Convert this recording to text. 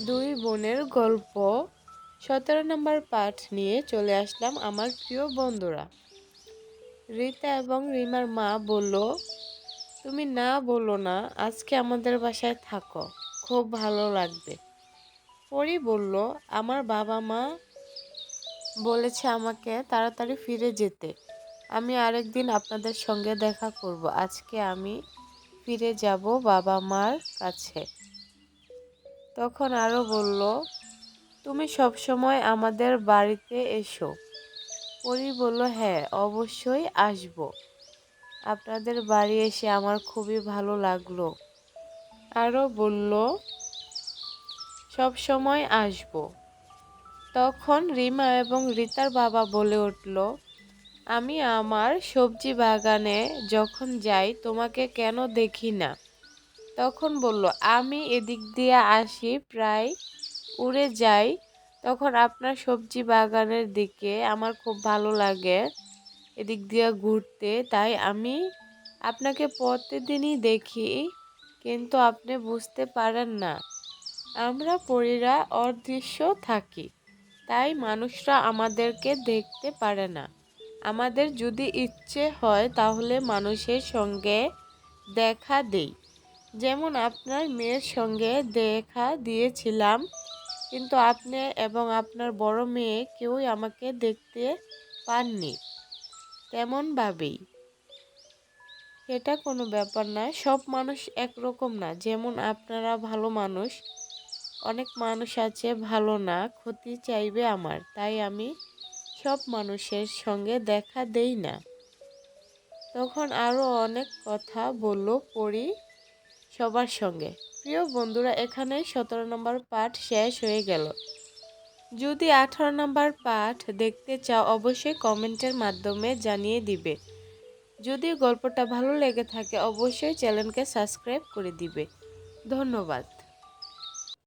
দুই বোনের গল্প। সতেরো নম্বর পাঠ নিয়ে চলে আসলাম আমার প্রিয় বন্ধুরা। রীতা এবং রিমার মা বলল, তুমি না বলো না, আজকে আমাদের বাসায় থাকো, খুব ভালো লাগবে। পরি বলল, আমার বাবা মা বলেছে আমাকে তাড়াতাড়ি ফিরে যেতে। আমি আরেকদিন আপনাদের সঙ্গে দেখা করব। আজকে আমি ফিরে যাব বাবা মার কাছে। তখন আরও বলল, তুমি সবসময় আমাদের বাড়িতে এসো। পরি বলল হ্যাঁ অবশ্যই আসব। আপনাদের বাড়ি এসে আমার খুবই ভালো লাগল। আরও বলল সব সময় আসব। তখন রিমা এবং রিতার বাবা বলে উঠল, আমি আমার সবজি বাগানে যখন যাই তোমাকে কেন দেখি না? তখন বলল, আমি এদিক দিয়ে আসি, প্রায় উড়ে যাই। তখন আপনার সবজি বাগানের দিকে আমার খুব ভালো লাগে এদিক দিয়ে ঘুরতে। তাই আমি আপনাকে প্রতিদিনই দেখি, কিন্তু আপনি বুঝতে পারেন না। আমরা পরীরা অদৃশ্য থাকি, তাই মানুষরা আমাদেরকে দেখতে পারে না। আমাদের যদি ইচ্ছে হয়, তাহলে মানুষের সঙ্গে দেখা দেই। যেমন আপনার মেয়ের সঙ্গে দেখা দিয়েছিলাম, কিন্তু আপনি এবং আপনার বড় মেয়ে কেউই আমাকে দেখতে পাননি। তেমনভাবেই। এটা কোনো ব্যাপার না, সব মানুষ একরকম না। যেমন আপনারা ভালো মানুষ, অনেক মানুষ আছে ভালো না, ক্ষতি চাইবে আমার, তাই আমি সব মানুষের সঙ্গে দেখা দেই না। তখন আরও অনেক কথা বলল পড়ি সবার সঙ্গে। প্রিয় বন্ধুরা, এখানে সতেরো নম্বর পাঠ শেষ হয়ে গেল। যদি আঠারো নম্বর পাঠ দেখতে চাও, অবশ্যই কমেন্টের মাধ্যমে জানিয়ে দিবে। যদি গল্পটা ভালো লেগে থাকে, অবশ্যই চ্যানেলকে সাবস্ক্রাইব করে দিবে। ধন্যবাদ।